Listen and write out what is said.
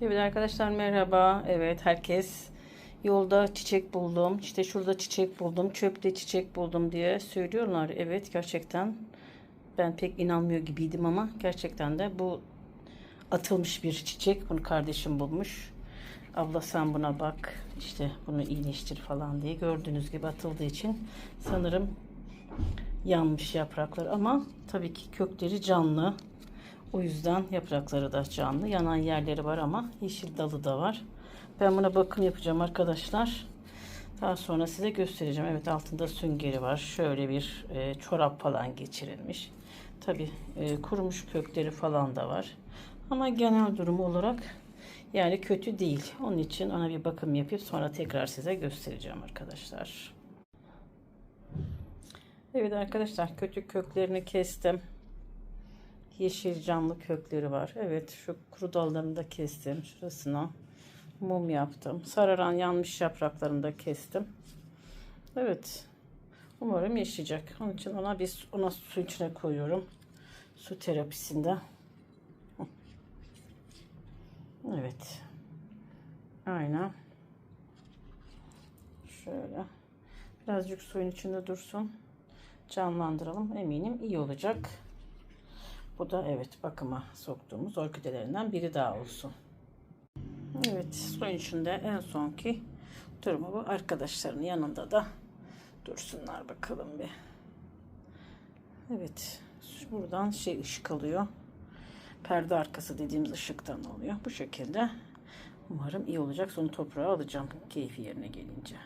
Evet arkadaşlar merhaba. Evet herkes yolda çiçek buldum. İşte şurada çiçek buldum. Çöpte çiçek buldum diye söylüyorlar. Evet gerçekten ben pek inanmıyor gibiydim ama gerçekten de bu atılmış bir çiçek. Bunu kardeşim bulmuş. Abla sen buna bak işte bunu iyileştir falan diye gördüğünüz gibi atıldığı için sanırım yanmış yapraklar ama tabii ki kökleri canlı. O yüzden yaprakları da canlı. Yanan yerleri var ama yeşil dalı da var. Ben buna bakım yapacağım arkadaşlar. Daha sonra size göstereceğim. Evet altında süngeri var. Şöyle bir e, çorap falan geçirilmiş. Tabi kurumuş kökleri falan da var. Ama genel durumu olarak yani kötü değil. Onun için ona bir bakım yapıp sonra tekrar size göstereceğim arkadaşlar. Evet arkadaşlar kötü köklerini kestim. Yeşil camlı kökleri var. Evet şu kuru dallarını da kestim. Şurasına mum yaptım. Sararan yanmış yapraklarını da kestim. Evet. Umarım yaşayacak. Onun için ona bir ona su içine koyuyorum. Su terapisinde. Evet. Aynen. Şöyle. Birazcık suyun içinde dursun. Canlandıralım. Eminim iyi olacak. Bu da evet bakıma soktuğumuz orkidelerinden biri daha olsun. Evet suyun içinde en sonki durumu bu. Arkadaşlarının yanında da dursunlar bakalım bir. Evet buradan şey ışık alıyor. Perde arkası dediğimiz ışıktan oluyor. Bu şekilde umarım iyi olacak. Sonra toprağa alacağım keyfi yerine gelince.